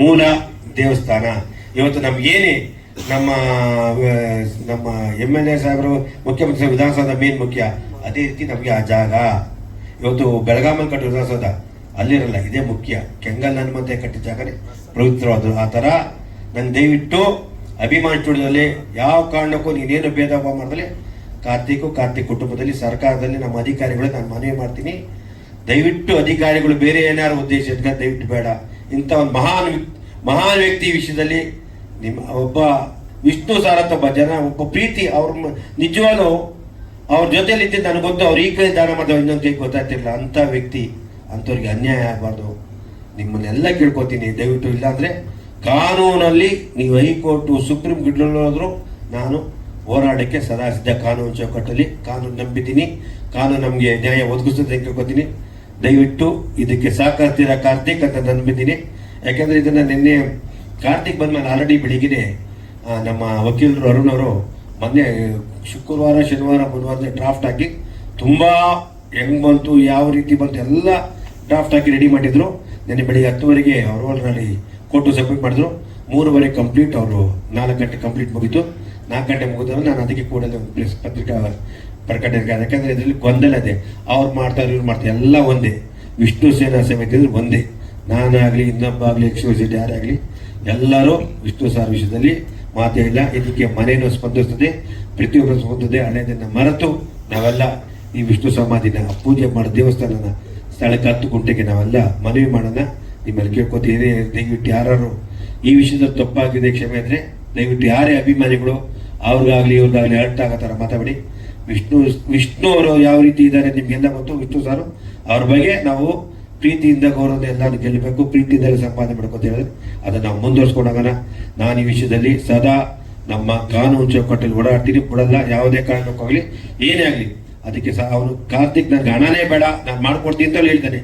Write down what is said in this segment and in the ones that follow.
ಮೂಲ ದೇವಸ್ಥಾನ. ಇವತ್ತು ನಮ್ಗೇನೆ ನಮ್ಮ ನಮ್ಮ ಎಂ ಎಲ್ ಎ ಸಾಹೇಬರು, ಮುಖ್ಯಮಂತ್ರಿ ವಿಧಾನಸೌಧ ಮೇನ್ ಮುಖ್ಯ, ಅದೇ ರೀತಿ ನಮಗೆ ಆ ಜಾಗ. ಇವತ್ತು ಬೆಳಗಾಮಲ್ಲಿ ಕಟ್ಟಿ ವಿಧಾನಸೌಧ, ಅಲ್ಲಿರಲ್ಲ, ಇದೇ ಮುಖ್ಯ. ಕೆಂಗಲ್ ಹನುಮಂತೆ ಕಟ್ಟಿದ ಜಾಗನೇ. ಪವಿತ್ರವಾದ ಆ ಥರ ನನ್ನ ದಯವಿಟ್ಟು ಅಭಿಮಾನಿ ಯಾವ ಕಾರಣಕ್ಕೂ ನೀನೇನು ಭೇದ ಭಾವ ಮಾಡಿದ್ರೆ ಕಾರ್ತಿಕ್ ಕಾರ್ತಿಕ್ ಕುಟುಂಬದಲ್ಲಿ, ಸರ್ಕಾರದಲ್ಲಿ ನಮ್ಮ ಅಧಿಕಾರಿಗಳು, ನಾನು ಮನವಿ ಮಾಡ್ತೀನಿ. ದಯವಿಟ್ಟು ಅಧಿಕಾರಿಗಳು ಬೇರೆ ಏನಾದ್ರು ಉದ್ದೇಶ ದಯವಿಟ್ಟು ಬೇಡ. ಇಂಥ ಒಂದು ಮಹಾನ್ ಮಹಾನ್ ವ್ಯಕ್ತಿ ವಿಷಯದಲ್ಲಿ ನಿಮ್ಮ ಒಬ್ಬ ವಿಷ್ಣು ಸಾರತ್ ಒಬ್ಬ ಜನ, ಒಬ್ಬ ಪ್ರೀತಿ ಅವ್ರ ನಿಜವಾಗ್ಲೂ ಅವ್ರ ಜೊತೆಲಿ ಇದ್ದಿದ್ದು ನನಗೆ ಗೊತ್ತು, ಅವ್ರು ಈ ಕೈ ದಾನ ಮಾಡಿದ ಇನ್ನೊಂದು ಕೈ ಗೊತ್ತಾಗ್ತಿಲ್ಲ ಅಂಥ ವ್ಯಕ್ತಿ ಅಂಥವ್ರಿಗೆ ಅನ್ಯಾಯ ಆಗಬಾರ್ದು. ನಿಮ್ಮನ್ನೆಲ್ಲ ಕೇಳ್ಕೊತೀನಿ. ದಯವಿಟ್ಟು ಇಲ್ಲಾಂದ್ರೆ ಕಾನೂನಲ್ಲಿ ನೀವು ಹೈಕೋರ್ಟು, ಸುಪ್ರೀಂ ಹೋದ್ರು ನಾನು ಹೋರಾಡೋಕ್ಕೆ ಸದಾ ಸಿದ್ಧ. ಕಾನೂನು ಚೌಕಟ್ಟಲ್ಲಿ ಕಾನೂನು ನಂಬಿದ್ದೀನಿ. ಕಾನೂನು ನಮಗೆ ನ್ಯಾಯ ಒದಗಿಸ್ತದೆ ಅಂತ ಕೇಳ್ಕೊತೀನಿ. ದಯವಿಟ್ಟು ಇದಕ್ಕೆ ಸಹಕರಿಸ್ತೀರಾ ಕಾರ್ತಿಕ್ ಅಂತ ನಂಬಿದ್ದೀನಿ. ಯಾಕಂದ್ರೆ ಇದನ್ನ ನಿನ್ನೆ ಕಾರ್ತಿಕ್ ಬಂದ್ಮೇಲೆ ಆಲ್ರೆಡಿ ಬೆಳಿಗ್ಗೆ ನಮ್ಮ ವಕೀಲರು ಅರುಣ್ ಅವರು ಮೊನ್ನೆ ಶುಕ್ರವಾರ, ಶನಿವಾರ, ಬುಧವಾರ ಡ್ರಾಫ್ಟ್ ಹಾಕಿ ತುಂಬಾ ಹೆಂಗ್ ಬಂತು, ಯಾವ ರೀತಿ ಬಂತು ಎಲ್ಲ ಡ್ರಾಫ್ಟ್ ಹಾಕಿ ರೆಡಿ ಮಾಡಿದ್ರು. ನಿನ್ನೆ ಬೆಳಿಗ್ಗೆ ಹತ್ತುವರೆಗೆ ಅವರು ಅಲ್ಲಿ ಕೋರ್ಟು ಸಬ್ಮಿಟ್ ಮಾಡಿದ್ರು. ಮೂರುವರೆ ಕಂಪ್ಲೀಟ್ ಅವರು ನಾಲ್ಕು ಗಂಟೆ ಕಂಪ್ಲೀಟ್ ಮುಗೀತು. ನಾಲ್ಕು ಗಂಟೆ ಮುಗಿದ್ರೆ ನಾನು ಅದಕ್ಕೆ ಕೂಡಲೇ ಪತ್ರಿಕಾ ಪ್ರಕಟಣೆ ಯಾಕಂದರೆ ಇದರಲ್ಲಿ ಗೊಂದಲ ಇದೆ. ಅವ್ರು ಮಾಡ್ತಾರೆ ಇವ್ರು ಮಾಡ್ತಾರೆ. ಎಲ್ಲ ಒಂದೇ. ವಿಷ್ಣು ಸೇನಾ ಸಮಿತಿ ಅಂದ್ರೆ ಒಂದೇ. ನಾನಾಗ್ಲಿ ಇನ್ನೊಬ್ಬ ಆಗಲಿ ಎಕ್ಸ್ಕ್ಲೂಸಿವ್ ಯಾರೇ ಆಗಲಿ ಎಲ್ಲರೂ ವಿಷ್ಣು ಸಾರ್ ವಿಷಯದಲ್ಲಿ ಮಾತೇ ಇಲ್ಲ. ಇದಕ್ಕೆ ಮನೆಯನ್ನು ಸ್ಪಂದಿಸ್ತದೆ. ಪ್ರತಿಯೊಬ್ಬರು ಸ್ಪಂದಿಸ್ತದೆ. ಅನೇಕ ಮರೆತು ನಾವೆಲ್ಲ ಈ ವಿಷ್ಣು ಸಮಾಧಿನ ಪೂಜೆ ಮಾಡೋ ದೇವಸ್ಥಾನನ ಸ್ಥಳಕ್ಕೆ ಹತ್ತು ಗುಂಟೆಗೆ ನಾವೆಲ್ಲ ಮನವಿ ಮಾಡೋಣ. ನಿಮ್ಮಲ್ಲಿ ಕೇಳ್ಕೊತೀನಿ ದಯವಿಟ್ಟು ಯಾರು ಈ ವಿಷಯದಲ್ಲಿ ತಪ್ಪಾಗಿದೆ, ಕ್ಷಮೆ ಅಂದ್ರೆ ದಯವಿಟ್ಟು ಯಾರೇ ಅಭಿಮಾನಿಗಳು ಅವ್ರಿಗಾಗಲಿ, ಇವ್ರಿಗಾಗ್ಲಿ ಅರ್ಟ್ ಆಗೋ ಥರ ಮಾತಾಡಿ. ವಿಷ್ಣು ವಿಷ್ಣು ಅವರು ಯಾವ ರೀತಿ ಇದ್ದಾರೆ ನಿಮ್ಗೆಲ್ಲ ಗೊತ್ತು? ವಿಷ್ಣು ಸಾರು, ಅವ್ರ ಬಗ್ಗೆ ನಾವು ಪ್ರೀತಿಯಿಂದ ಗೌರವದ ಎಲ್ಲರೂ ಗೆಲ್ಲಬೇಕು ಪ್ರೀತಿಯಿಂದಲೇ ಸಂಪಾದನೆ ಮಾಡ್ಕೊತ ಹೇಳಿದ್ರೆ ಅದನ್ನ ನಾವು ಮುಂದುವರ್ಸ್ಕೊಂಡೋಗೋಣ ನಾನು ಈ ವಿಷಯದಲ್ಲಿ ಸದಾ ನಮ್ಮ ಕಾನೂನು ಚೌಕಟ್ಟಲ್ಲಿ ಓಡಾಡ್ತೀನಿ. ಬಿಡಲ್ಲ ಯಾವುದೇ ಕಾರಣಕ್ಕಾಗಲಿ ಏನೇ ಆಗಲಿ. ಅದಕ್ಕೆ ಸಹ ಅವನು ಕಾರ್ತಿಕ್ ನನಗೆ ಹಣನೇ ಬೇಡ, ನಾನು ಮಾಡ್ಕೊಡ್ತೀನಿ ಅಂತ ಹೇಳ್ತಾನೆ.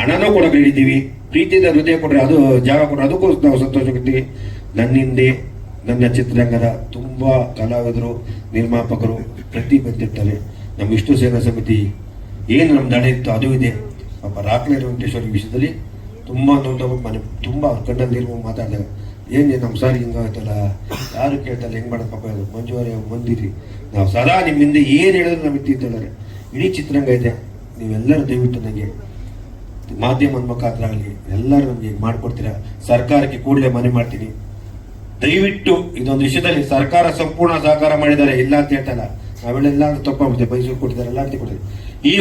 ಹಣನೂ ಕೂಡ ಹೇಳಿದ್ದೀವಿ ಪ್ರೀತಿಯಿಂದ ಹೃದಯ ಕೊಡ್ರೆ ಅದು, ಜಾಗ ಕೊಡ್ರೆ ಅದಕ್ಕೂ ನಾವು ಸಂತೋಷ ಕೊಡ್ತೀವಿ ನನ್ನಿಂದೆ ನನ್ನ ಚಿತ್ರರಂಗದ ತುಂಬಾ ಕಲಾವಿದರು, ನಿರ್ಮಾಪಕರು ಪ್ರತಿ ಬಂದಿರ್ತಾರೆ ನಮ್ಮ ವಿಷ್ಣು ಸೇನಾ ಸಮಿತಿ ಏನು ನಮ್ಮ ದಡ ಇತ್ತು ಅದು ಇದೆ. ಪಾಪ ರಾಕ್ಲೆ ವೆಂಕಟೇಶ್ವರ ವಿಷಯದಲ್ಲಿ ತುಂಬಾ ನೊಂದವ ಮನೆ, ತುಂಬಾ ಅವ್ರ ಕಣ್ಣಲ್ಲಿ ನೀರು ಮಾತಾಡಿದಾಗ ಏನೇ ನಮ್ಮ ಸಾರಿ ಹಿಂಗಾಯ್ತಲ್ಲ ಯಾರು ಕೇಳ್ತಲ್ಲ ಹೆಂಗ್ ಮಾಡೋದು ಪಾಪ ಇದು ಮಂಜುವಾರಿ ಬಂದಿರಿ. ನಾವು ಸದಾ ನಿಮ್ಮ ಹಿಂದೆ ಏನ್ ಹೇಳಿದ್ರು ನಮಗೆ ಇತ್ತಿದ್ದಾರೆ ಇಡೀ ಚಿತ್ರರಂಗ ಇದೆ. ನೀವೆಲ್ಲರೂ ದಯವಿಟ್ಟು ನನಗೆ ಮಾಧ್ಯಮದ ಮುಖಾಂತರ ಆಗಲಿ, ಎಲ್ಲರೂ ನಮಗೆ ಮಾಡಿಕೊಡ್ತೀರಾ? ಸರ್ಕಾರಕ್ಕೆ ಕೂಡಲೇ ಮನೆ ಮಾಡ್ತೀನಿ. ದಯವಿಟ್ಟು ಇದೊಂದು ವಿಷಯದಲ್ಲಿ ಸರ್ಕಾರ ಸಂಪೂರ್ಣ ಸಹಕಾರ ಮಾಡಿದ್ದಾರೆ, ಇಲ್ಲ ಅಂತ ಹೇಳ್ತಲ್ಲ ನಾವೆಲ್ಲ ತಪ್ಪಾಗುತ್ತೆ ಮೈಸೂರು ಕೊಟ್ಟಿದ್ದಾರೆ, ಎಲ್ಲ ಅಂತ ಕೊಟ್ಟಿದ್ದಾರೆ. ಈ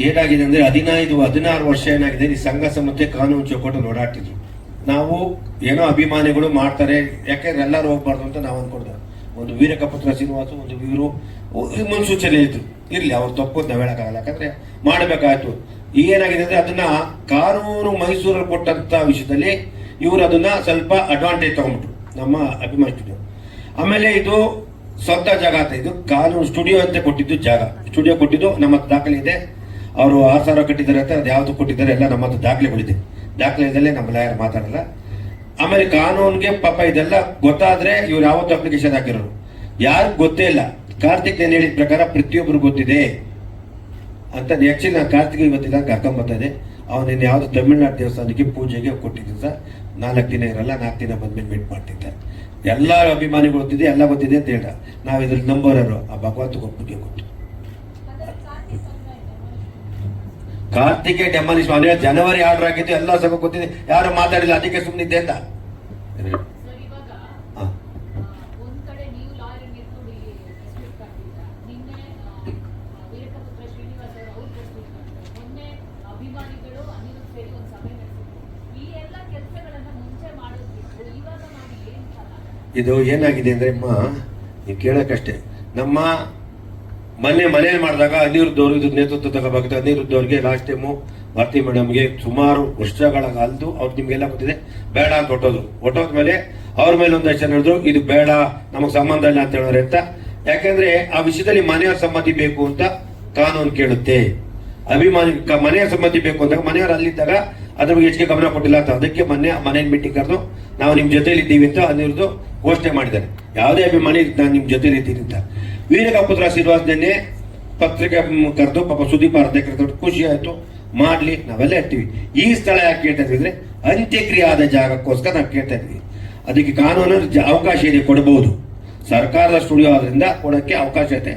ಏನಾಗಿದೆ ಅಂದ್ರೆ ಹದಿನೈದು, ಹದಿನಾರು ವರ್ಷ ಏನಾಗಿದೆ, ಈ ಸಂಘ ಸಂಸ್ಥೆ ಕಾನೂನು ಚೌಕಟ್ಟು ಓಡಾಡ್ತಿದ್ರು ನಾವು ಏನೋ ಅಭಿಮಾನಿಗಳು ಮಾಡ್ತಾರೆ ಯಾಕೆಂದ್ರೆ ಎಲ್ಲರೂ ಹೋಗ್ಬಾರ್ದು ಅಂತ ನಾವು ಅನ್ಕೊಂಡ್ರು. ಒಂದು ವೀರಕಪುತ್ರ ಶ್ರೀನಿವಾಸ, ಒಂದು ವೀರು ಮುನ್ಸೂಚನೆ ಇದ್ರು. ಇರ್ಲಿ, ಅವ್ರು ತಪ್ಪು ನಾವು ಹೇಳೋಕ್ಕಾಗಲ್ಲ. ಯಾಕಂದ್ರೆ ಮಾಡಬೇಕಾಯ್ತು. ಏನಾಗಿದೆ ಅಂದ್ರೆ ಅದನ್ನ ಕಾನೂನು ಮೈಸೂರಲ್ಲಿ ಕೊಟ್ಟಂತ ವಿಷಯದಲ್ಲಿ ಇವರು ಅದನ್ನ ಸ್ವಲ್ಪ ಅಡ್ವಾಂಟೇಜ್ ತಗೊಂಡ್ಬಿಟ್ರು. ನಮ್ಮ ಅಭಿಮಾನಿ ಸ್ಟುಡಿಯೋ ಆಮೇಲೆ ಇದು ಸ್ವಂತ ಜಾಗ ಅಂತ, ಇದು ಕಾನೂನು ಸ್ಟುಡಿಯೋ ಅಂತ ಕೊಟ್ಟಿದ್ದು ಜಾಗ. ಸ್ಟುಡಿಯೋ ಕೊಟ್ಟಿದ್ದು ನಮ್ಮ ದಾಖಲೆ ಇದೆ. ಅವರು ಆರು ಸಾವಿರ ಕಟ್ಟಿದ್ದಾರೆ ಅಂತ ಅದು ಯಾವ್ದು ಕೊಟ್ಟಿದ್ದಾರೆ ಎಲ್ಲ ನಮ್ಮ ಹತ್ರ ದಾಖಲೆಗಳಿದೆ. ದಾಖಲೆದಲ್ಲೇ ನಮ್ಮ ಲಾಯರ್ ಮಾತಾಡಲ್ಲ. ಆಮೇಲೆ ಕಾನೂನ್ಗೆ ಪಾಪ ಇದೆಲ್ಲ ಗೊತ್ತಾದ್ರೆ ಇವ್ರು ಯಾವತ್ತು ಅಪ್ಲಿಕೇಶನ್ ಹಾಕಿರೋರು. ಯಾರು ಗೊತ್ತೇ ಇಲ್ಲ. ಕಾರ್ತಿಕ್ ನಾನು ಹೇಳಿದ ಪ್ರಕಾರ ಪ್ರತಿಯೊಬ್ಬರು ಗೊತ್ತಿದೆ. ಅಂತ ಆಕ್ಚುಲಿ ನಾನು ಕಾರ್ತಿಕ್ ಇವತ್ತಿಲ್ಲ ಕರ್ಕೊಂಡ್ ಬರ್ತಾ ಇದೆ ಅವನಿನ್ನ ಯಾವ್ದು ತಮಿಳ್ನಾಡು ದೇವಸ್ಥಾನಕ್ಕೆ ಪೂಜೆಗೆ ಕೊಟ್ಟಿದ್ದೀನಿ ಸರ್. ನಾಲ್ಕು ದಿನ ಇರಲ್ಲ, ನಾಲ್ಕು ದಿನ ಬಂದ್ಮೇಲೆ ಮೀಟ್ ಮಾಡ್ತಿದ್ದೆ ಎಲ್ಲ ಅಭಿಮಾನಿಗಳು ಗೊತ್ತಿದೆ, ಎಲ್ಲ ಗೊತ್ತಿದೆ ಅಂತ ಹೇಳ ನಾವು ಇದ್ರಲ್ಲಿ ನಂಬೋರರು ಆ ಭಗವಂತ ಗೊತ್ತಿಗೆ ಗೊತ್ತು. ಕಾರ್ತಿಕೆ ಡೆಮಾಲಿಶ್ ಸ್ವಾಮಿ ಜನವರಿ ಆರ್ಡರ್ ಆಗಿತ್ತು ಎಲ್ಲ ಸಭೆ ಗೊತ್ತಿದೆ. ಯಾರು ಮಾತಾಡಿಲ್ಲ ಅದಕ್ಕೆ ಸುಮ್ಮನಿದ್ದೆ ಅಂತ. ಇದು ಏನಾಗಿದೆ ಅಂದ್ರೆ ಅಮ್ಮ ನೀವು ಕೇಳಕ್ಕಷ್ಟೇ. ನಮ್ಮ ಮೊನ್ನೆ ಮನೆ ಮಾಡಿದಾಗ ಅನಿರುದ್ಧವ್ರು ಇದು ನೇತೃತ್ವ ತಗೋಬೇಕಾಗುತ್ತೆ. ಅನಿರುದ್ಧವ್ರಿಗೆ ಲಾಸ್ಟ್ ಟೈಮು ಭಾರತಿ ಮೇಡಮ್ಗೆ ಸುಮಾರು ವರ್ಷಗಳ ಕಾಲದ್ದು ಅವ್ರು ನಿಮಗೆಲ್ಲ ಗೊತ್ತಿದೆ. ಬೇಡ ಅಂತ ಹೊಟ್ಟೋದ್ರು ಮೇಲೆ ಅವ್ರ ಮೇಲೆ ಒಂದಷ್ಟು ಜನ ಹೇಳಿದ್ರು ಇದು ಬೇಡ, ನಮಗೆ ಸಂಬಂಧ ಇಲ್ಲ ಅಂತ ಹೇಳೋರೆ ಅಂತ ಯಾಕಂದ್ರೆ ಆ ವಿಷಯದಲ್ಲಿ ಮನೆಯವ್ರ ಸಮ್ಮತಿ ಬೇಕು ಅಂತ ಕಾನೂನು ಕೇಳುತ್ತೆ. ಅಭಿಮಾನಿ ಮನೆಯ ಸಮ್ಮತಿ ಬೇಕು ಅಂದಾಗ ಮನೆಯವರು ಅಲ್ಲಿದ್ದಾಗ ಅದ್ರ ಬಗ್ಗೆ ಹೆಚ್ಚಿಗೆ ಗಮನ ಕೊಟ್ಟಿಲ್ಲ ಅಂತ. ಅದಕ್ಕೆ ಮೊನ್ನೆ ಮನೆಯ ಮೀಟಿಂಗ್ ಕರೆದು ನಾವು ನಿಮ್ಮ ಜೊತೆಲಿ ಇದ್ದೀವಿ ಅಂತ ಅನಿರುದ್ಧ ಘೋಷಣೆ ಮಾಡಿದ್ದಾರೆ. ಯಾವುದೇ ಅಭಿಮಾನಿ, ನಾನು ನಿಮ್ಮ ಜೊತೆಲಿ ಇದ್ದೀನಿ ಅಂತ. ವೀರಕಪುತ್ರ ಶ್ರೀನಿವಾಸ್ ನಿನ್ನೆ ಪತ್ರಿಕೆ ಕರೆದು ಪಾಪ ಸುದ್ದಿ ಭಾರತ ಖುಷಿ ಆಯಿತು. ಮಾಡಲಿ, ನಾವೆಲ್ಲ ಇರ್ತೀವಿ. ಈ ಸ್ಥಳ ಯಾಕೆ ಕೇಳ್ತಾ ಇದ್ವಿ ಅಂದ್ರೆ ಅಂತ್ಯಕ್ರಿಯೆ ಆದ ಜಾಗಕ್ಕೋಸ್ಕರ ನಾವು ಕೇಳ್ತಾ ಇದ್ವಿ. ಅದಕ್ಕೆ ಕಾನೂನು ಅವಕಾಶ ಇದೆ ಕೊಡಬಹುದು ಸರ್ಕಾರದ ಸ್ಟುಡಿಯೋ ಆದ್ರಿಂದ ಕೊಡೋಕ್ಕೆ ಅವಕಾಶ ಇದೆ.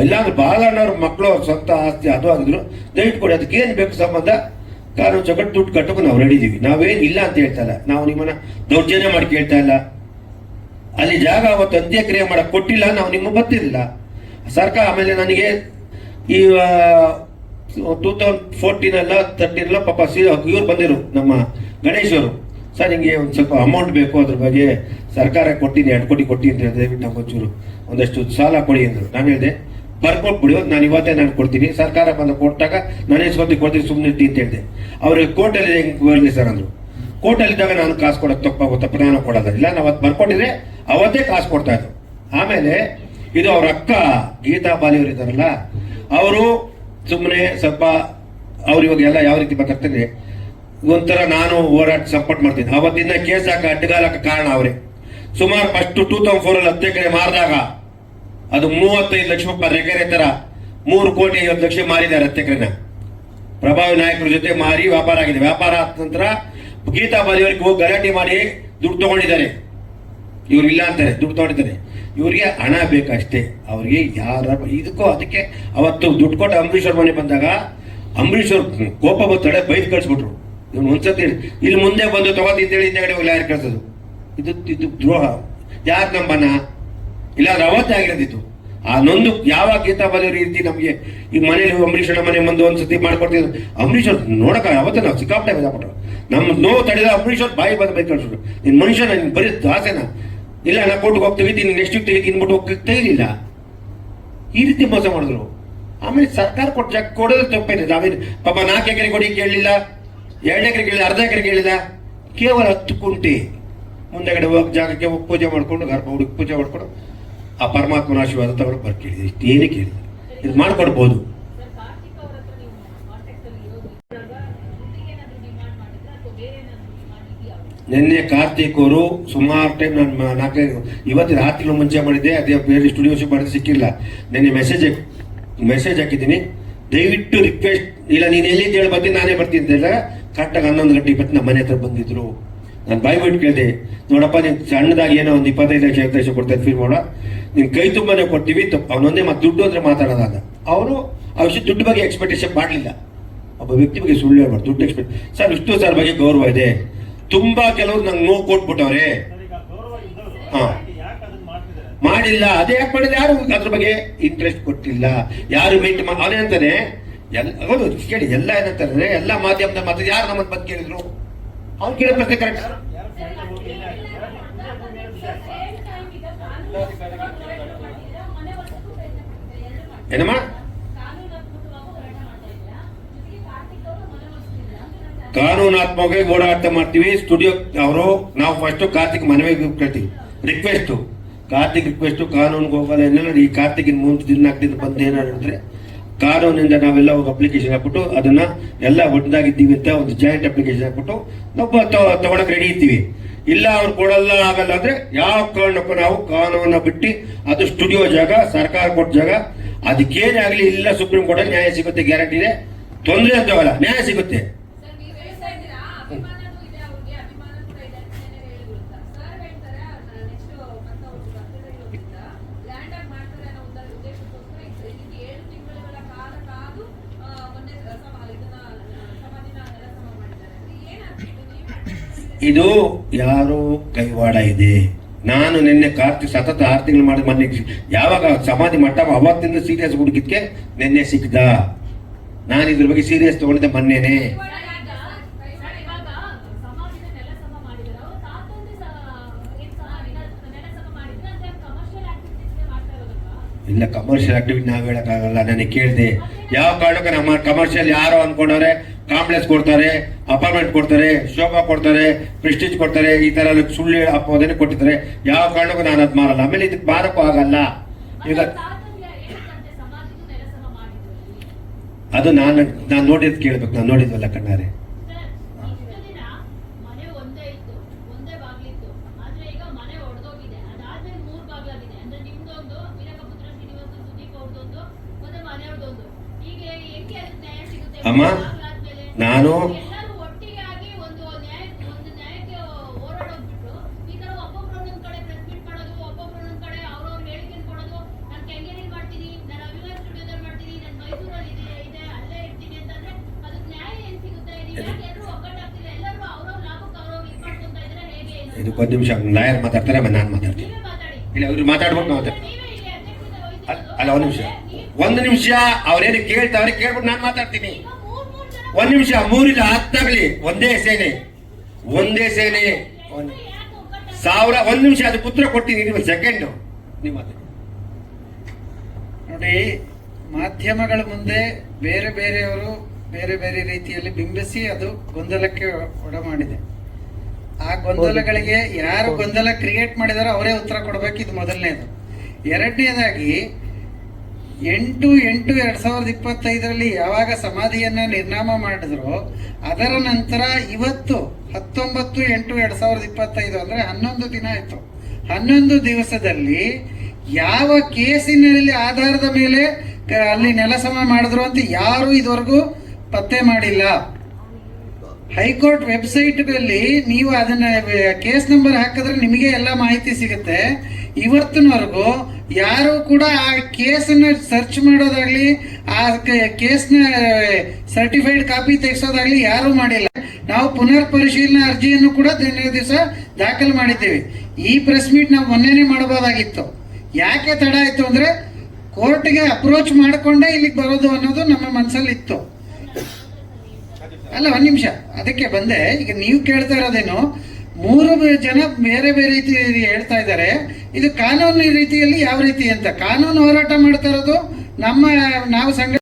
ಇಲ್ಲಾಂದ್ರೆ ಬಾಲಣ್ಣವ್ರ ಮಕ್ಕಳು ಅವ್ರ ಸ್ವಂತ ಆಸ್ತಿ ಅದು ಆಗಿದ್ರು ದಯವಿಟ್ಟು ಕೊಡಿ ಅದಕ್ಕೆ ಏನು ಬೇಕು ಸಂಬಂಧ? ಕಾನೂನು ಚೌಕಟ್ಟು ದುಡ್ಡು ಕಟ್ಟಕ್ಕೆ ನಾವು ರೆಡಿ ನಾವೇನು ನಾವೇನ್ ಇಲ್ಲ ಅಂತ ಹೇಳ್ತಾ ಇಲ್ಲ. ನಾವು ನಿಮ್ಮನ್ನ ದೌರ್ಜನ್ಯ ಮಾಡಿ ಕೇಳ್ತಾ ಇಲ್ಲ. ಅಲ್ಲಿ ಜಾಗ ಅವತ್ತು ಅಂತ್ಯಕ್ರಿಯೆ ಮಾಡಕ್ ಕೊಟ್ಟಿಲ್ಲ ನಾವು ನಿಮ್ಗೆ ಗೊತ್ತಿರಲಿಲ್ಲ. ಸರ್ಕಾರ ಆಮೇಲೆ ನನಗೆ ಈ ಟೂ ತೌಸಂಡ್ ಫೋರ್ಟೀನ್ ಅಲ್ಲ ತರ್ಟೀನ್ ಅಲ್ಲ ಪಾಪ ಇವ್ರು ಬಂದಿರು, ನಮ್ಮ ಗಣೇಶ್ ಅವರು. ಸರ್, ನಿಮಗೆ ಒಂದು ಸ್ವಲ್ಪ ಅಮೌಂಟ್ ಬೇಕು, ಅದ್ರ ಬಗ್ಗೆ ಸರ್ಕಾರ ಕೊಟ್ಟಿನಿ ಎರಡು ಕೋಟಿ ಕೊಟ್ಟಿ ಅಂತ ಹೇಳಿದೆ ದಯವಿಟ್ಟು ನಮ್ಗೆ ಒಂಚೂರು ಒಂದಷ್ಟು ಸಾಲ ಕೊಡಿ ಅಂದರು. ನಾನು ಹೇಳಿದೆ, ಬರ್ಕೊಟ್ಬಿಡಿ, ನಾನು ಇವತ್ತೇ ನಾನು ಕೊಡ್ತೀನಿ. ಸರ್ಕಾರ ಬಂದು ಕೊಟ್ಟಾಗ ನಾನೇ ಸ್ವತಿ ಕೊಡ್ತೀನಿ ಸುಮ್ಮನೆ ಇಟ್ಟಿ ಅಂತ ಹೇಳಿದೆ. ಅವ್ರಿಗೆ ಕೋರ್ಟಲ್ಲಿ ಹೆಂಗೆ ಬರಲಿ ಸರ್ ಅಂದ್ರು. ಕೋರ್ಟಲ್ಲಿದ್ದಾಗ ನಾನು ಕಾಸು ಕೊಡೋದು ತಪ್ಪಾಗೋ ತಪ್ಪು ನಾನು ಕೊಡೋದಿಲ್ಲ ನಾವು ಅವತ್ತು ಬರ್ಕೊಟ್ಟಿದ್ರೆ ಅವತ್ತೇ ಕಾಸು ಕೊಡ್ತಾ ಇದ್ರು. ಆಮೇಲೆ ಇದು ಅವ್ರ ಅಕ್ಕ ಗೀತಾ ಬಾಲಿಯವರು ಇದ್ದಾರಲ್ಲ, ಅವರು ಸುಮ್ಮನೆ ಸ್ವಲ್ಪ ಅವ್ರು ಇವಾಗ ಎಲ್ಲ ಯಾವ ರೀತಿ ಮಾತಾಡ್ತಾರೆ ಒಂಥರ ನಾನು ಹೋರಾಟ ಸಪೋರ್ಟ್ ಮಾಡ್ತೀನಿ ಅವತ್ತಿಂದ ಕೇಸ್ ಹಾಕ ಅಡ್ಡಗಾಲಕ್ಕೆ ಕಾರಣ ಅವರೇ. ಸುಮಾರು ಫಸ್ಟ್ ಟೂ ತೌಸಂಡ್ ಫೋರ್ ಅಲ್ಲಿ ಹತ್ತು ಎಕರೆ ಮಾರಿದಾಗ, ಅದು ಮೂವತ್ತೈದು ಲಕ್ಷ ರೂಪಾಯಿ ಎಕರೆ ತರ ಮೂರು ಕೋಟಿ ಐವತ್ತು ಲಕ್ಷ ಮಾರಿದ್ದಾರೆ ಹತ್ತು ಎಕರೆನ ಪ್ರಭಾವಿ ನಾಯಕರ ಜೊತೆ ಮಾರಿ ವ್ಯಾಪಾರ ಆಗಿದೆ. ವ್ಯಾಪಾರ ಆದ ನಂತರ ಗೀತಾ ಬಾಲಿಯವರಿಗೆ ಹೋಗಿ ಗಲಾಟೆ ಮಾಡಿ ದುಡ್ಡು ತಗೊಂಡಿದ್ದಾರೆ. ಇವ್ರು ಇಲ್ಲ ಅಂತಾರೆ, ದುಡ್ಡು ತಗೊಳ್ತಾರೆ ಇವರಿಗೆ ಹಣ ಬೇಕಷ್ಟೇ. ಅವ್ರಿಗೆ ಯಾರ ಇದಕ್ಕೋ ಅದಕ್ಕೆ ಅವತ್ತು ದುಡ್ಡು ಕೊಟ್ಟು ಅಂಬರೀಶ್ವರ್ ಮನೆ ಬಂದಾಗ ಅಂಬರೀಶ್ವರ್ ಕೋಪ ಬರ್ತಾಳೆ ಬೈದ್ ಕಳಿಸ್ಬಿಟ್ರು. ಇವ್ನು ಒಂದ್ಸತಿ ಇಲ್ಲಿ ಮುಂದೆ ಬಂದು ತಗೋತಿದ್ದೇಳಿ ಹಿಂದೆಗಡೆ ಹೋಗಿ ಯಾರು ಕಳ್ಸೋದು. ಇದು ಇದು ದ್ರೋಹ. ಯಾರು ನಂಬನ ಇಲ್ಲಾಂದ್ರೆ ಅವತ್ತೇ ಆಗಿರೋದಿತ್ತು. ಆ ನೊಂದು ಯಾವ ಗೀತಾ ರೀತಿ ನಮಗೆ ಈ ಮನೇಲಿ ಅಂಬರೀಶ್ವರ ಮನೆ ಬಂದು ಒಂದ್ಸತಿ ಮಾಡ್ಕೊಡ್ತಿದ್ರು. ಅಂಬರೀಶ್ವರ್ ನೋಡಕ ಅವತ್ತೇ ನಾವು ಸಿಕ್ಕಾಪಟ್ಟೆ ಬೇಜಾಪಟ್ರು ನಮ್ಮ ನೋವು ತಡೆದ ಅಂಬರೀಶ್ವರ್ ಬಾಯಿ ಬಂದು ಬೈಕ್ ಕಳ್ಸಿದ್ರು ನಿನ್ ಮನುಷ್ಯನ, ನೀನು ಬರೀ ದಾಸೆನ. ಇಲ್ಲ, ನಾ ಕೋರ್ಟ್ಗೆ ಹೋಗ್ತೀವಿ ನೀನು ನೆಕ್ಸ್ಟ್ ವೀಕ್ ತೆಗಿ ತಿನ್ಬಿಟ್ಟು ಹೋಗಿ ತೆಗಿಲಿಲ್ಲ. ಈ ರೀತಿ ಮೋಸ ಮಾಡಿದ್ರು. ಆಮೇಲೆ ಸರ್ಕಾರ ಕೊಟ್ಟು ಜಾಗ ಕೊಡೋದು ತಪ್ಪೇನಿದೆ ನಾವೇನು, ಪಾಪ ನಾಲ್ಕು ಎಕರೆ ಕೊಡಿ ಕೇಳಲಿಲ್ಲ ಎರಡು ಎಕರೆ ಕೇಳಿಲ್ಲ ಅರ್ಧ ಎಕರೆ ಕೇಳಿಲ್ಲ ಕೇವಲ ಹತ್ತು ಕುಂಟಿ ಮುಂದೆಗಡೆ ಹೋಗಿ ಜಾಗಕ್ಕೆ ಹೋಗಿ ಪೂಜೆ ಮಾಡಿಕೊಂಡು, ಗರ್ಭ ಹುಡುಗಿ ಪೂಜೆ ಮಾಡಿಕೊಂಡು, ಆ ಪರಮಾತ್ಮನ ಆಶೀರ್ವಾದ ತಗೊಂಡು ಬರ್ಕೇಳಿದೆ. ಇಷ್ಟು ಏನೇ ಕೇಳಿದೆ. ಇದು ಮಾಡ್ಕೊಡ್ಬೋದು. ನಿನ್ನೆ ಕಾರ್ತಿಕ್ ಅವರು ಸುಮಾರು ಟೈಮ್ ನಾನು ನಾಲ್ಕೈದು ಇವತ್ತು ರಾತ್ರಿ ಮುಂಚೆ ಮಾಡಿದ್ದೆ, ಅದೇ ಬೇರೆ ಸ್ಟುಡಿಯೋಸ್ ಮಾಡಿದ್ರೆ ಸಿಕ್ಕಿಲ್ಲ. ನಿನ್ನೆ ಮೆಸೇಜ್ ಮೆಸೇಜ್ ಹಾಕಿದ್ದೀನಿ. ದಯವಿಟ್ಟು ರಿಕ್ವೆಸ್ಟ್ ಇಲ್ಲ, ನೀನು ಎಲ್ಲಿಂದ ಹೇಳಿ, ಬರ್ತೀನಿ, ನಾನೇ ಬರ್ತೀನಿ ಅಂತ ಕರೆಕ್ಟಾಗಿ ಹನ್ನೊಂದು ಗಂಟೆ ಇಪ್ಪತ್ತು ನಮ್ಮ ಮನೆ ಹತ್ರ ಬಂದಿದ್ರು. ನಾನು ಬಾಯ್ ಬಿಟ್ಟು ಕೇಳಿದೆ, ನೋಡಪ್ಪ, ನೀನು ಸಣ್ಣದಾಗಿ ಏನೋ ಒಂದು ಇಪ್ಪತ್ತೈದು ಲಕ್ಷ, ಐವತ್ತು ಲಕ್ಷ ಕೊಡ್ತಾ ಫೀಲ್ ಮಾಡೋ ನೀನು ಕೈ ತುಂಬಾನೇ ಕೊಡ್ತೀವಿ ಅವನೊಂದೇ ಮತ್ತೆ ದುಡ್ಡು ಅಂದ್ರೆ ಮಾತಾಡೋದಾಗ ಅವರು ಆ ವಿಷಯ ದುಡ್ಡು ಬಗ್ಗೆ ಎಕ್ಸ್ಪೆಕ್ಟೇಷನ್ ಮಾಡಲಿಲ್ಲ. ಒಬ್ಬ ವ್ಯಕ್ತಿ ಬಗ್ಗೆ ಸುಳ್ಳು ಹೇಳ್ಬಾರ್ದು, ದುಡ್ಡು ಎಕ್ಸ್ಪೆಕ್ಟ್ ಸರ್, ಇಷ್ಟು ಸರ್ ಬಗ್ಗೆ ಗೌರವ ಇದೆ. ತುಂಬಾ ಕೆಲವರು ನಂಗೆ ನೋವು ಕೊಟ್ಬಿಟ್ಟವ್ರೆ ಹಾ. ಮಾಡಿಲ್ಲ ಅದೇ ಯಾಕೆ ಮಾಡಿದ್ರೆ ಯಾರು ಅದ್ರ ಬಗ್ಗೆ ಇಂಟ್ರೆಸ್ಟ್ ಕೊಟ್ಟಿಲ್ಲ? ಯಾರು ಮೀಟ್ ಅವನೇ ಅಂತಾನೆ ಎಲ್ಲ ಹೌದು ಕೇಳಿ ಎಲ್ಲ ಏನಂತಾರೆ ಎಲ್ಲ ಮಾಧ್ಯಮದ ಮತ್ತೆ ಯಾರು ನಮ್ಮನ್ನು ಬಂದು ಕೇಳಿದ್ರು? ಅವ್ರು ಕೇಳೋ ಪ್ರಶ್ನೆ ಕರೆಕ್ಟ್ ಯಾರು ಫ್ರೆಂಡ್ ಹೋಗಿ ಇಲ್ಲ ಯಾರು ಹಿಂದೆ ಭೂಮಿ ಏನು ವಿಚಾರಿಸ್ತಾರೆ? ಏನಮ್ಮ ಕಾನೂನಾತ್ಮಕವಾಗಿ ಓಡಾಟ ಮಾಡ್ತೀವಿ. ಸ್ಟುಡಿಯೋ ಅವರು, ನಾವು ಫಸ್ಟ್ ಕಾರ್ತಿಕ್ ಮನವಿ ಕೇಳ್ತೀವಿ. ರಿಕ್ವೆಸ್ಟ್ ಕಾರ್ತಿಕ್ ರಿಕ್ವೆಸ್ಟ್ ಕಾನೂನು ಹೋಗಲ್ಲ ಏನಿಲ್ಲ. ಈ ಕಾರ್ತಿಕ್ ಮೂರು ದಿನ ದಿನ ಬಂದು ಏನಾದ್ರೆ ಕಾನೂನಿಂದ ನಾವೆಲ್ಲ ಒಂದು ಅಪ್ಲಿಕೇಶನ್ ಹಾಕ್ಬಿಟ್ಟು ಅದನ್ನ ಎಲ್ಲ ಒಟ್ಟಾಗಿದ್ದೀವಿ ಅಂತ ಒಂದು ಜಾಯಿಂಟ್ ಅಪ್ಲಿಕೇಶನ್ ಹಾಕ್ಬಿಟ್ಟು ನಾವು ತಗೊಳಕ್ ರೆಡಿ ಇದ್ದೀವಿ. ಇಲ್ಲ, ಅವ್ರು ಕೊಡಲ್ಲ, ಆಗಲ್ಲ ಅಂದ್ರೆ ಯಾವ ಕಾರಣಕ್ಕೂ ನಾವು ಕಾನೂನ ಬಿಟ್ಟು ಅದು ಸ್ಟುಡಿಯೋ ಜಾಗ, ಸರ್ಕಾರ ಕೊಟ್ಟ ಜಾಗ, ಅದಕ್ಕೇನೇ ಆಗಲಿ ಇಲ್ಲ ಸುಪ್ರೀಂ ಕೋರ್ಟ್ ನ್ಯಾಯ ಸಿಗುತ್ತೆ ಗ್ಯಾರಂಟಿ ಇದೆ. ತೊಂದರೆ ಅಂತ ನ್ಯಾಯ ಸಿಗುತ್ತೆ. ಇದು ಯಾರು ಕೈವಾಡ ಇದೆ. ನಾನು ನಿನ್ನೆ ಕಾರ್ತಿ ಸತತ ಆರು ತಿಂಗಳು ಮಾಡಿ ಮನೆ ಯಾವಾಗ ಸಮಾಧಿ ಮಟ್ಟ ಅವತ್ತಿಂದ ಸೀರಿಯಸ್ ಹುಡುಗಿದ್ಕೆ ನಿನ್ನೆ ಸಿಕ್ಕಿದ ನಾನು ಇದ್ರ ಬಗ್ಗೆ ಸೀರಿಯಸ್ ತಗೊಂಡಿದ್ದೆ ಮೊನ್ನೆನೆ. ಇಲ್ಲ ಕಮರ್ಷಿಯಲ್ ಆಕ್ಟಿವಿಟಿ ನಾವು ಹೇಳಕ್ಕಾಗಲ್ಲ ನನಗೆ ಕೇಳಿದೆ. ಯಾವ ಕಾರಣಕ್ಕೆ ನಮ್ಮ ಕಮರ್ಷಿಯಲ್ ಯಾರು ಅನ್ಕೊಂಡವ್ರೆ ಕಾಂಪ್ಲೆಕ್ಸ್ ಕೊಡ್ತಾರೆ. ಅಪಾರ್ಟ್ಮೆಂಟ್ ಕೊಡ್ತಾರೆ ಶೋಭಾ ಕೊಡ್ತಾರೆ ಪ್ರೆಸ್ಟೀಜ್ ಕೊಡ್ತಾರೆ ಈ ತರ ಎಲ್ಲ ಸುಳ್ಳು ಅಪೋದನೆ ಕೊಟ್ಟಿದ್ದಾರೆ ಯಾವ ಕಾರಣಕ್ಕೂ ನಾನು ಅದು ಮಾರಲ್ಲ. ಆಮೇಲೆ ಇದಕ್ಕೆ ಮಾರಕ್ಕೂ ಆಗಲ್ಲ. ಈಗ ಅದು ನಾನು ನಾನು ನೋಡಿದ್ ಕೇಳ್ಬೇಕು. ನಾನು ನೋಡಿದ್ವಲ್ಲ ಕಣ್ಣಾರೆ. ಅಮ್ಮ ದಿನ ನಿಮಿಷ ಲಾಯರ್ ಮಾತಾಡ್ತಾರೆ, ಆಮೇಲೆ ನಾನು ಮಾತಾಡ್ತೀನಿ. ಇಲ್ಲ ಅವ್ರು ಮಾತಾಡ್ಬಿಟ್ಟು ವಹಿಸಿರೋದು. ಅಲ್ಲ, ಒಂದು ನಿಮಿಷ. ಒಂದು ನಿಮಿಷ, ಅವ್ರೇನು ಕೇಳ್ತಾವ್ರೆ ಕೇಳ್ಬಿಟ್ಟು ನಾನು ಮಾತಾಡ್ತೀನಿ. ಒಂದು ನಿಮಿಷ, ಮೂರಿಲ್ಲ ಹತ್ತಾಗ್ಲಿ ಒಂದೇ ಸೇನೆ. ಒಂದೇ ಸೇನೆ? ಸಾವಿರ, ಒಂದು ನಿಮಿಷ, ಅದು ಪುತ್ರ ಕೊಡ್ತೀನಿ ನಿಮ್ಮ ಸೆಕೆಂಡ್ ಮಾತಾಡಿ. ನೋಡಿ, ಮಾಧ್ಯಮಗಳ ಮುಂದೆ ಬೇರೆ ಬೇರೆಯವರು ಬೇರೆ ಬೇರೆ ರೀತಿಯಲ್ಲಿ ಬಿಂಬಿಸಿ ಅದು ಗೊಂದಲಕ್ಕೆ ಒಡ ಮಾಡಿದೆ ಆ ಗೊಂದಲಗಳಿಗೆ ಯಾರು ಗೊಂದಲ ಕ್ರಿಯೇಟ್ ಮಾಡಿದಾರೋ ಅವರೇ ಉತ್ತರ ಕೊಡಬೇಕು ಇದು ಮೊದಲನೇದು. ಎರಡನೇದಾಗಿ, ಎಂಟು ಎಂಟು ಎರಡು ಸಾವಿರದ ಇಪ್ಪತ್ತೈದರಲ್ಲಿ ಯಾವಾಗ ಸಮಾಧಿಯನ್ನ ನಿರ್ನಾಮ ಮಾಡಿದ್ರು, ಅದರ ನಂತರ ಇವತ್ತು ಹತ್ತೊಂಬತ್ತು ಎಂಟು ಎರಡ್ ಸಾವಿರದ ಇಪ್ಪತ್ತೈದು ಅಂದ್ರೆ ಹನ್ನೊಂದು ದಿನ ಆಯ್ತು. ಹನ್ನೊಂದು ದಿವಸದಲ್ಲಿ ಯಾವ ಕೇಸಿನಲ್ಲಿ ಆಧಾರದ ಮೇಲೆ ಅಲ್ಲಿ ನೆಲಸಮ ಮಾಡಿದ್ರು ಅಂತ ಯಾರು ಇದುವರೆಗೂ ಪತ್ತೆ ಮಾಡಿಲ್ಲ. ಹೈಕೋರ್ಟ್ ವೆಬ್ಸೈಟ್ನಲ್ಲಿ ನೀವು ಅದನ್ನ ಕೇಸ್ ನಂಬರ್ ಹಾಕಿದ್ರೆ ನಿಮಗೆ ಎಲ್ಲ ಮಾಹಿತಿ ಸಿಗುತ್ತೆ. ಇವತ್ತಿನವರೆಗೂ ಯಾರು ಕೂಡ ಆ ಕೇಸನ್ನ ಸರ್ಚ್ ಮಾಡೋದಾಗ್ಲಿ, ಆ ಕೇಸ್ನ, ಸರ್ಟಿಫೈಡ್ ಕಾಪಿ ತೆಗೆಸೋದಾಗ್ಲಿ ಯಾರು ಮಾಡಿಲ್ಲ. ನಾವು ಪುನರ್ ಪರಿಶೀಲನಾ ಅರ್ಜಿಯನ್ನು ಕೂಡ ದಿವಸ ದಾಖಲು ಮಾಡಿದ್ದೇವೆ. ಈ ಪ್ರೆಸ್ ಮೀಟ್ ನಾವು ಮೊನ್ನೆನೆ ಮಾಡಬಹುದಾಗಿತ್ತು. ಯಾಕೆ ತಡ ಆಯ್ತು ಅಂದ್ರೆ, ಕೋರ್ಟ್ಗೆ ಅಪ್ರೋಚ್ ಮಾಡಿಕೊಂಡೇ ಇಲ್ಲಿಗೆ ಬರೋದು ಅನ್ನೋದು ನಮ್ಮ ಮನಸ್ಸಲ್ಲಿ ಇತ್ತು ಅಲ್ಲ, ಒಂದು ನಿಮಿಷ. ಅದಕ್ಕೆ ಬಂದೆ. ಈಗ ನೀವು ಕೇಳ್ತಾ ಇರೋದೇನು ಮೂರು ಜನ ಬೇರೆ ಬೇರೆ ರೀತಿ ಹೇಳ್ತಾ ಇದ್ದಾರೆ. ಇದು ಕಾನೂನು ರೀತಿಯಲ್ಲಿ ಯಾವ ರೀತಿ ಅಂತ? ಕಾನೂನು ಹೋರಾಟ ಮಾಡ್ತಾ ಇರೋದು ನಮ್ಮ, ನಾವು ಸಂಘ